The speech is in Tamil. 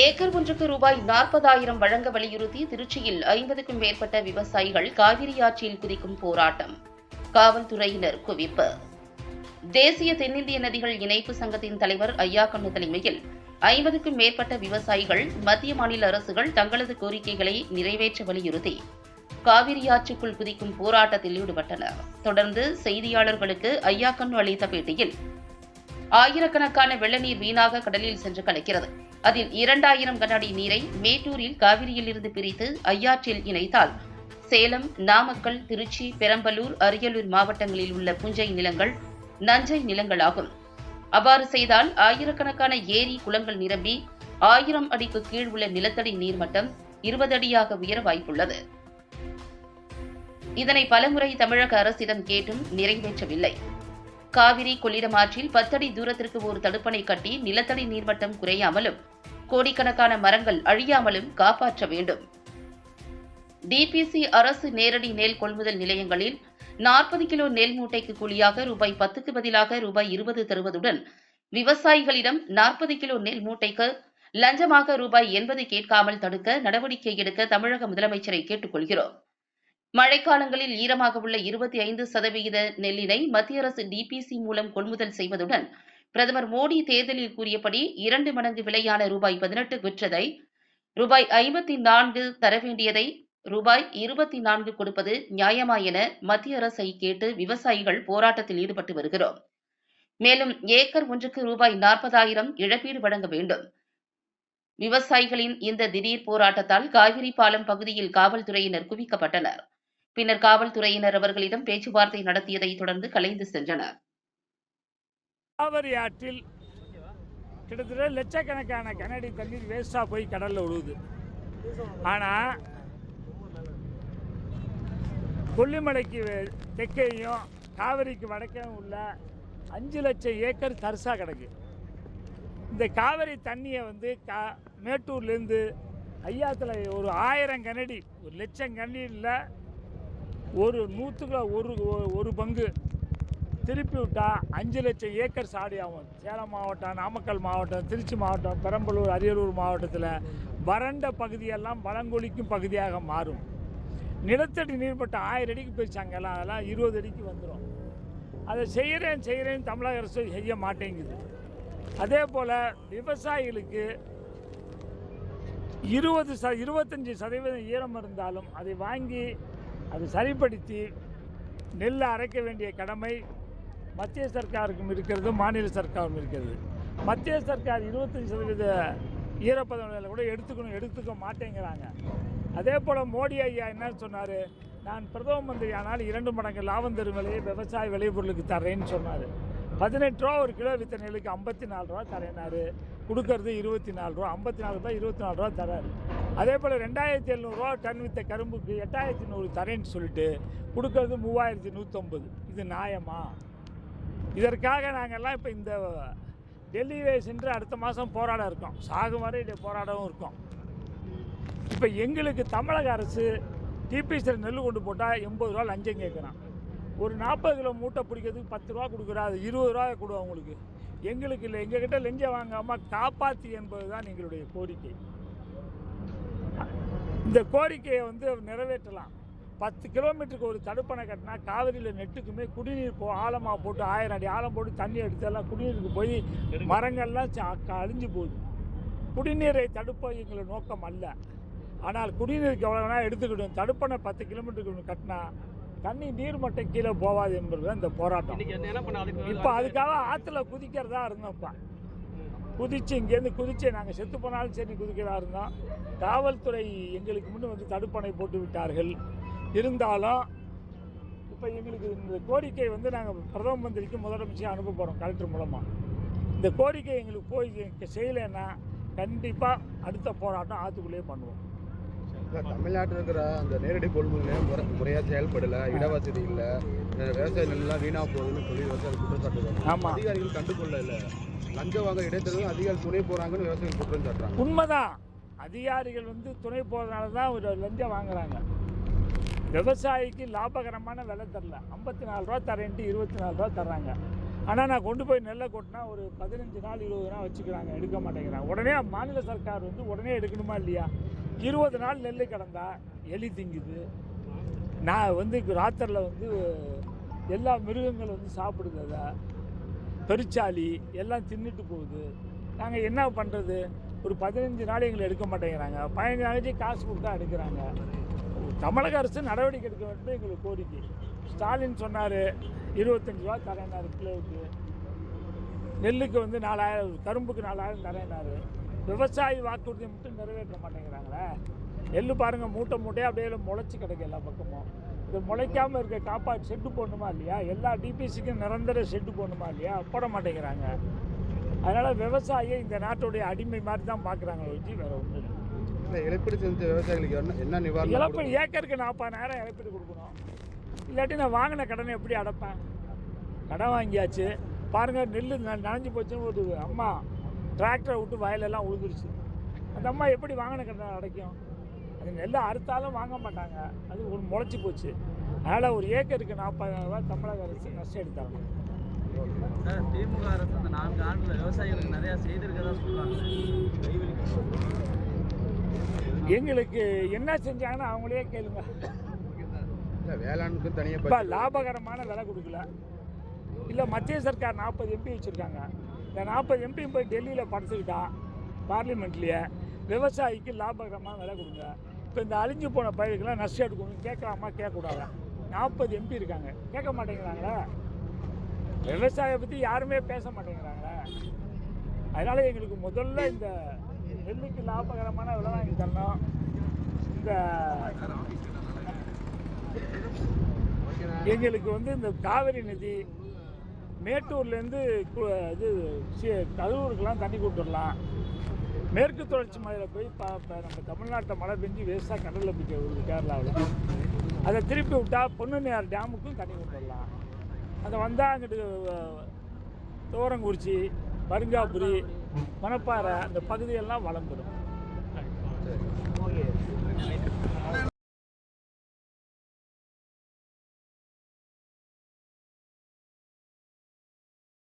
ஏக்கர் ஒன்றுக்கு ரூபாய் நாற்பதாயிரம் வழங்க வலியுறுத்தி திருச்சியில் ஐம்பதுக்கும் மேற்பட்ட விவசாயிகள் காவிரி ஆற்றில் குதிக்கும் போராட்டம். காவல்துறையினர் குவிப்பு. தேசிய தென்னிந்திய நதிகள் இணைப்பு சங்கத்தின் தலைவர் ஐயாக்கண்ணு தலைமையில் ஐம்பதுக்கும் மேற்பட்ட விவசாயிகள் மத்திய மாநில அரசுகள் தங்களது கோரிக்கைகளை நிறைவேற்ற வலியுறுத்தி காவிரி ஆற்றுக்குள் குதிக்கும் போராட்டத்தில் ஈடுபட்டனர். தொடர்ந்து செய்தியாளர்களுக்கு ஐயாக்கண்ணு அளித்த பேட்டியில் ஆயிரக்கணக்கான வெள்ளநீர் வீணாக கடலில் சென்று கலக்கிறது. அதில் இரண்டாயிரம் கனஅடி நீரை மேட்டூரில் காவிரியில் இருந்து பிரித்து ஐயாற்றில் இணைத்தால் சேலம் நாமக்கல் திருச்சி பெரம்பலூர் அரியலூர் மாவட்டங்களில் உள்ள புஞ்சை நிலங்கள் நஞ்சை நிலங்களாகும். அவ்வாறு செய்தால் ஆயிரக்கணக்கான ஏரி குளங்கள் நிரம்பி ஆயிரம் அடிக்கு கீழ் உள்ள நிலத்தடி நீர்மட்டம் இருபது அடியாக உயர வாய்ப்புள்ளது. இதனை பலமுறை தமிழக அரசிடம் கேட்டும் நிறைவேற்றவில்லை. காவிரி கொள்ளிடம் ஆற்றில் பத்தடி தூரத்திற்கு ஒரு தடுப்பணை கட்டி நிலத்தடி நீர்மட்டம் குறையாமலும் கோடிக்கணக்கான மரங்கள் அழியாமலும் காப்பாற்ற வேண்டும். டிபிசி அரசு நேரடி நெல் கொள்முதல் நிலையங்களில் நாற்பது கிலோ நெல் மூட்டைக்கு கூலியாக ரூபாய் பத்துக்கு பதிலாக ரூபாய் இருபது தருவதுடன் விவசாயிகளிடம் நாற்பது கிலோ நெல் மூட்டைக்கு லஞ்சமாக ரூபாய் எண்பது கேட்காமல் தடுக்க நடவடிக்கை எடுக்க தமிழக முதலமைச்சரை கேட்டுக்கொள்கிறோம். மழைக்காலங்களில் ஈரமாக உள்ள இருபத்தி ஐந்து சதவிகித நெல்லினை மத்திய அரசு டிபிசி மூலம் கொள்முதல் செய்வதுடன் பிரதமர் மோடி தேர்தலில் கூறியபடி இரண்டு மடங்கு விலையான ரூபாய் பதினெட்டு விற்றதை ரூபாய் ஐம்பத்தி நான்கு தர வேண்டியதை ரூபாய் இருபத்தி நான்கு கொடுப்பது நியாயமா என மத்திய அரசை கேட்டு விவசாயிகள் போராட்டத்தில் ஈடுபட்டு வருகிறோம். மேலும் ஏக்கர் ஒன்றுக்கு ரூபாய் நாற்பதாயிரம் இழப்பீடு வழங்க வேண்டும். விவசாயிகளின் இந்த திடீர் போராட்டத்தால் காவிரி பாலம் பகுதியில் காவல்துறையினர் குவிக்கப்பட்டனர். பின்னர் காவல்துறையினர் அவர்களிடம் பேச்சுவார்த்தை நடத்தியதை தொடர்ந்து கலைந்து சென்றனர். காவிரி ஆற்றில் கிட்டத்தட்ட லட்சக்கணக்கான கனடி தண்ணீர் வேஸ்ட்டாக போய் கடலில் விழுவுது ஆனால் கொல்லிமலைக்கு தெற்கேயும் காவிரிக்கு வடக்கையும் உள்ள அஞ்சு லட்சம் ஏக்கர் தரிசாக கிடக்கு. இந்த காவிரி தண்ணியை வந்து கா மேட்டூர்லேருந்து ஐயாத்தில் ஒரு ஆயிரம் கனடி ஒரு லட்சம் கனடியில் ஒரு நூற்றுக்குள்ள ஒரு ஒரு- பங்கு. திருப்பி விட்டால் அஞ்சு லட்சம் ஏக்கர் சாடி ஆகும் சேலம் மாவட்டம் நாமக்கல் மாவட்டம் திருச்சி மாவட்டம் பெரம்பலூர் அரியலூர் மாவட்டத்தில் வறண்ட பகுதியெல்லாம் வளங்கொழிக்கும் பகுதியாக மாறும். நிலத்தடி நீர்மட்டம் ஆயிரம் அடிக்கு போயிடுச்சாங்க. எல்லாம் அதெல்லாம் இருபது அடிக்கு வந்துடும் அதை செய்கிறேன் செய்கிறேன்னு தமிழக அரசு செய்ய மாட்டேங்குது. அதே போல் விவசாயிகளுக்கு இருபது ச இருபத்தஞ்சி சதவீதம் ஈரம் இருந்தாலும் அதை வாங்கி அது சரிப்படுத்தி நெல்லை அரைக்க வேண்டிய கடமை மத்திய சர்க்காருக்கும் இருக்கிறது மாநில சர்க்காரும் இருக்கிறது. மத்திய சர்க்கார் இருபத்தஞ்சி சதவீத ஈரப்பதம் கூட எடுத்துக்கணும் எடுத்துக்க மாட்டேங்கிறாங்க. அதே போல் மோடி ஐயா என்ன சொன்னார்? நான் பிரதம மந்திரி ஆனால் இரண்டு மடங்கு லாபம் தரும் விலையை விவசாய விளைபொருளுக்கு தரேன்னு சொன்னார். பதினெட்டு ரூபா ஒரு கிலோ வித்த நெல்லுக்கு ஐம்பத்தி நாலு ரூபா தரேனாரு கொடுக்கறது இருபத்தி நாலு ரூபா ஐம்பத்தி நாலு ரூபா இருபத்தி நாலு ரூபா தராரு அதே போல் ரெண்டாயிரத்தி எழுநூறுவா டன் வித்த கரும்புக்கு எட்டாயிரத்தி நூறு தரேன்னு சொல்லிட்டு கொடுக்கறது மூவாயிரத்தி நூற்றம்பது இது நியாயமா? இதற்காக நாங்கள்லாம் இப்போ இந்த டெல்லியிலே சென்று அடுத்த மாதம் போராட இருக்கோம். சாகும் வரை இதை போராடவும் இருக்கோம். இப்போ எங்களுக்கு தமிழக அரசு டிபிசியில் நெல் கொண்டு போட்டால் எண்பது ரூபா லஞ்சம் கேட்குறான் ஒரு நாற்பது கிலோ மூட்டை பிடிக்கிறதுக்கு பத்து ரூபா கொடுக்குறா அது இருபது ரூபா கொடு அவங்களுக்கு எங்களுக்கு இல்லை எங்ககிட்ட லஞ்சம் வாங்காமல் காப்பாற்றி என்பது தான் எங்களுடைய கோரிக்கை. இந்த கோரிக்கையை வந்து நிறைவேற்றலாம். பத்து கிலோமீட்டருக்கு ஒரு தடுப்பணை கட்டினா காவிரியில் நெட்டுக்குமே குடிநீர் போ ஆழமாக போட்டு ஆயிரம் அடி ஆழம் போட்டு தண்ணி எடுத்து எல்லாம் குடிநீருக்கு போய் மரங்கள்லாம் அழிஞ்சு போகுது. குடிநீரை தடுப்பது எங்களோட நோக்கம் அல்ல. ஆனால் குடிநீருக்கு எவ்வளோ வேணால் எடுத்துக்கிடும் தடுப்பணை பத்து கிலோமீட்டருக்கு ஒன்று கட்டினா தண்ணி நீர் மட்டம் கீழே போகாது என்பது தான் இந்த போராட்டம். இப்போ அதுக்காக ஆற்றுல குதிக்கிறதா இருந்தோம்ப்பா குதிச்சு இங்கேருந்து குதிச்சு நாங்கள் செத்து போனாலும் சரி குதிக்கிறதா இருந்தோம் காவல்துறை எங்களுக்கு முன்ன வந்து தடுப்பணை போட்டு விட்டார்கள். இருந்தாலும் இப்போ எங்களுக்கு இந்த கோரிக்கை வந்து நாங்கள் பிரதம மந்திரிக்கு முதலமைச்சர் அனுப்ப போகிறோம் கலெக்டர் மூலமாக இந்த கோரிக்கை எங்களுக்கு போய் செய்யலைன்னா கண்டிப்பாக அடுத்த போராட்டம் ஆற்றுக்குள்ளேயே பண்ணுவோம். தமிழ்நாட்டில் இருக்கிற அந்த நேரடி கொள்முதல் முறையாக செயல்படல இடவசதி இல்லை விவசாய நெல்லாம் வீணாக போகுதுன்னு சொல்லி விவசாயிகள் குற்றம் சாட்டுறாங்க ஆமாம் அதிகாரிகள் கண்டுகொள்ள இல்லை லஞ்சம் வாங்க இடைத்தேர்தல் அதிகாரி துணை போகிறாங்கன்னு விவசாயிகள் குற்றம் சாட்டுறாங்க. உண்மைதான். அதிகாரிகள் வந்து துணை போகிறதுனால தான் ஒரு லஞ்சம் வாங்குறாங்க. விவசாயிக்கு லாபகரமான விலை தரல. ஐம்பத்தி நாலு ரூபா தரேன்ட்டு இருபத்தி நாலு ரூபா தர்றாங்க. ஆனால் நான் கொண்டு போய் நெல்லை கொட்டினா ஒரு பதினஞ்சு நாள் இருபது நாள் வச்சுக்கிறாங்க எடுக்க மாட்டேங்கிறாங்க. உடனே மாநில சர்க்கார் வந்து உடனே எடுக்கணுமா இல்லையா? இருபது நாள் நெல் கிடந்தா எலி திங்குது. நான் வந்து ராத்திரில் வந்து எல்லா மிருகங்கள் வந்து சாப்பிடுது அதை. பெருச்சாளி எல்லாம் தின்னுட்டு போகுது. நாங்கள் என்ன பண்ணுறது ஒரு பதினஞ்சு நாள் எங்களை எடுக்க மாட்டேங்கிறாங்க. பதினஞ்சு நாளைக்கு காசு கொடுத்தா எடுக்கிறாங்க. தமிழக அரசு நடவடிக்கை எடுக்க வேண்டும் எங்களுக்கு கோரிக்கை. ஸ்டாலின் சொன்னார் இருபத்தஞ்சி ரூபா தரேனாரு கிலோவுக்கு. நெல்லுக்கு வந்து நாலாயிரம் கரும்புக்கு நாலாயிரம் தரேனாரு விவசாயி வாக்குறுதியை மட்டும் நிறைவேற்ற மாட்டேங்கிறாங்களே. நெல் பாருங்கள் மூட்டை மூட்டையாக அப்படியே முளைச்சி கிடக்கு எல்லா பக்கமும். இது முளைக்காமல் இருக்க காப்பாற்றி ஷெட்டு போடணுமா இல்லையா? எல்லா டிபிசிக்கும் நிரந்தர ஷெட்டு போடணுமா இல்லையா? போட மாட்டேங்கிறாங்க. அதனால் விவசாயியை இந்த நாட்டுடைய அடிமை மாதிரி தான் பார்க்குறாங்க வச்சு வேறு ஒன்றும் இல்லை. இழப்பீடு செஞ்ச விவசாயிகளுக்கு என்ன என்ன நிவாரணம் இழப்பீடு ஏக்கருக்கு நாற்பதாயிரம் இழப்பீடு கொடுக்கணும். இல்லாட்டி நான் வாங்கின கடனை எப்படி அடைப்பேன்? கடன் வாங்கியாச்சு. பாருங்கள் நெல் நனைஞ்சு போச்சுன்னு ஒரு அம்மா டிராக்டரை விட்டு வயலெல்லாம் உழுதுருச்சு. அந்த அம்மா எப்படி வாங்கின கடனை அடைக்கும்? அது நெல்லை அறுத்தாலும் வாங்க மாட்டாங்க. அது ஒரு முளைச்சி போச்சு. அதனால் ஒரு ஏக்கருக்கு நாற்பதாயிரம் ரூபாய் தமிழக அரசு நஷ்டம் எடுத்தாங்க. சார் திமுக அரசு இந்த நான்கு ஆண்டுல விவசாயிகளுக்கு நிறைய செய்திருக்கதா சொல்றாங்க. எங்களுக்கு என்ன செஞ்சாங்கன்னு அவங்களே கேளுங்க. இல்லை வேளாண்மைக்கு தனியாக இப்போ லாபகரமான விலை கொடுக்கல. இல்லை மத்திய சர்க்கார் நாற்பது எம்பி வச்சுருக்காங்க. இந்த நாற்பது எம்பி போய் டெல்லியில் படுத்துக்கிட்டா பார்லிமெண்ட்லேயே விவசாயிக்கு லாபகரமான விலை கொடுங்க. இப்போ இந்த அழிஞ்சு போன பயிர்களுக்கெல்லாம் நஷ்டம் எடுக்கணும் கேட்கலாமா கேட்கக்கூடாதா? நாற்பது எம்பி இருக்காங்க. கேட்க மாட்டேங்கிறாங்களா? விவசாயம் பற்றி யாருமே பேச மாட்டேங்கிறாங்களா? அதனால் எங்களுக்கு முதல்ல இந்த நெல்லுக்கு லாபகரமான விலை வாங்கி தரணும். இந்த எங்களுக்கு வந்து இந்த காவிரி நதி மேட்டூர்லேருந்து இது சி- தண்ணி கொடுத்துடலாம். மேற்கு தொடர்ச்சி மலையில் போய் பா இப்போ நம்ம தமிழ்நாட்டில் மழை பெஞ்சு வேஸ்ட்டாக கடலில் போய் வருது கேரளாவில். அதை திருப்பி விட்டால் பொன்னுநேர் டேமுக்கும் தண்ணி கொடுத்துடலாம் அதை வந்தால் அங்கிட்டு தோரங்குறிச்சி பருங்காபுரி மணப்பாறை அந்த பகுதியெல்லாம் வளம் பெறும்.